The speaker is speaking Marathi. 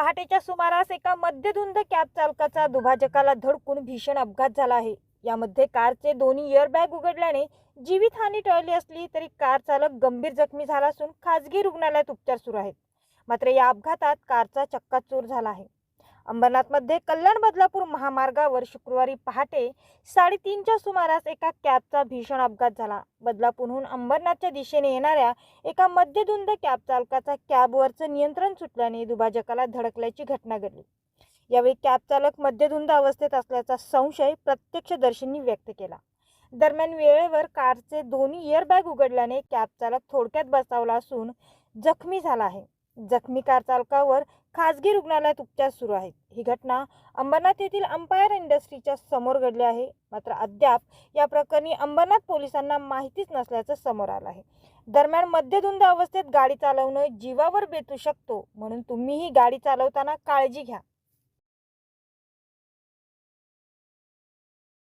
पहाटेच्या सुमारास एका मध्यधुंद कॅब चालकाचा दुभाजकाला धडकून भीषण अपघात झाला आहे. यामध्ये कारचे दोन्ही एअरबॅग उघडल्याने जीवितहानी टळली असली तरी कार चालक गंभीर जखमी झाला असून खाजगी रुग्णालयात उपचार सुरू आहेत. मात्र या अपघातात कारचा चक्काचूर झाला आहे. अंबरनाथमध्ये कल्याण बदलापूर महामार्गावर शुक्रवारी पहाटे साडेतीनच्या सुमारास एका कॅबचा भीषण अपघात झाला. बदलापूरहून अंबरनाथच्या दिशेने येणाऱ्या एका मध्यधुंद कॅब चालकाचा कॅबवरचं नियंत्रण सुटल्याने दुभाजकाला धडकल्याची घटना घडली. यावेळी कॅब चालक मध्यधुंद अवस्थेत असल्याचा संशय प्रत्यक्षदर्शींनी व्यक्त केला. दरम्यान वेळेवर कारचे दोन्ही एअरबॅग उघडल्याने कॅब चालक थोडक्यात बचावला असून जखमी झाला आहे. जखमी कार चालकावर खासगी रुग्णालयात उपचार सुरू आहेत. ही घटना अंबरनाथ येथील अंपायर इंडस्ट्रीच्या समोर घडली आहे. मात्र अद्याप या प्रकरणी अंबरनाथ पोलिसांना माहितीच नसल्याचं समोर आलं आहे. दरम्यान मध्यधुंद अवस्थेत गाडी चालवणं जीवावर बेतू शकतो म्हणून तुम्हीही गाडी चालवताना काळजी घ्या.